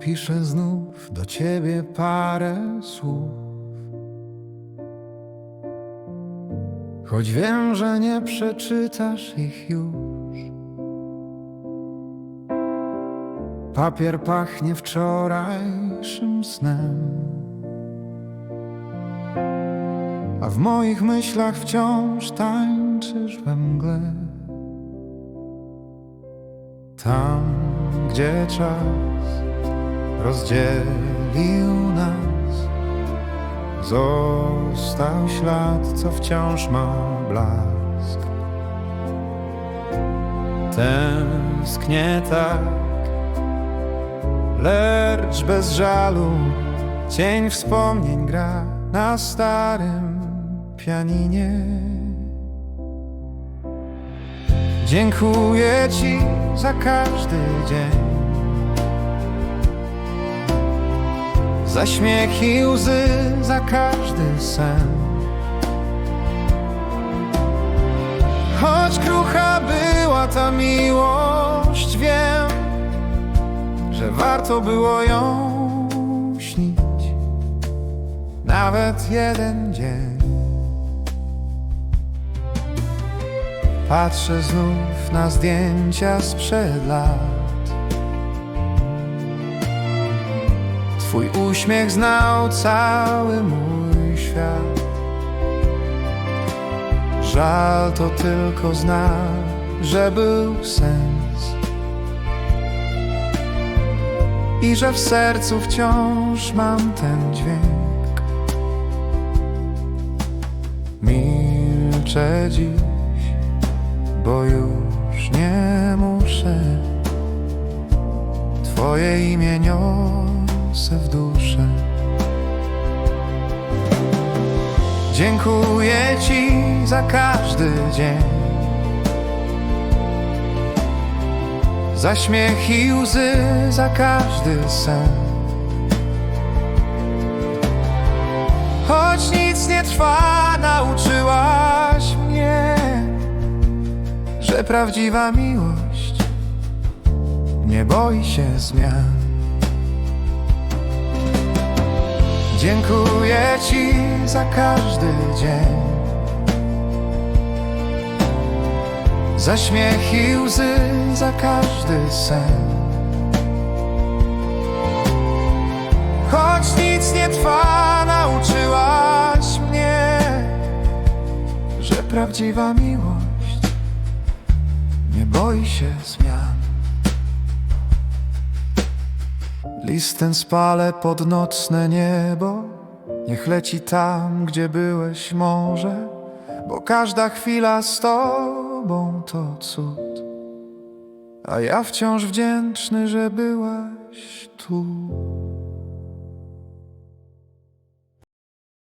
piszę znów do ciebie parę słów. Choć wiem, że nie przeczytasz ich już. Papier pachnie wczorajszym snem. A w moich myślach wciąż tańczysz we mgle. Tam, gdzie czas rozdzielił nas, został ślad, co wciąż ma blask. Tęsknię tak, lecz bez żalu cień wspomnień gra na starym pianinie. Dziękuję Ci za każdy dzień, za śmiech i łzy, za każdy sen. Choć krucha była ta miłość, wiem, że warto było ją śnić, nawet jeden dzień. Patrzę znów na zdjęcia sprzed lat. Twój uśmiech znał cały mój świat. Żal to tylko znak, że był sens. I że w sercu wciąż mam ten dźwięk. Milczę dziś bo już nie muszę. Twoje imię niosę w. Dziękuję Ci za każdy dzień, za śmiech i łzy, za każdy sen. Choć nic nie trwa, nauczyłaś mnie że prawdziwa miłość nie boi się zmian. Dziękuję Ci za każdy dzień, za śmiech i łzy, za każdy sen. Choć nic nie trwa, nauczyłaś mnie, że prawdziwa miłość nie boi się zmian. List ten spalę pod nocne niebo, niech leci tam, gdzie byłeś może, bo każda chwila z tobą to cud. A ja wciąż wdzięczny, że byłaś tu.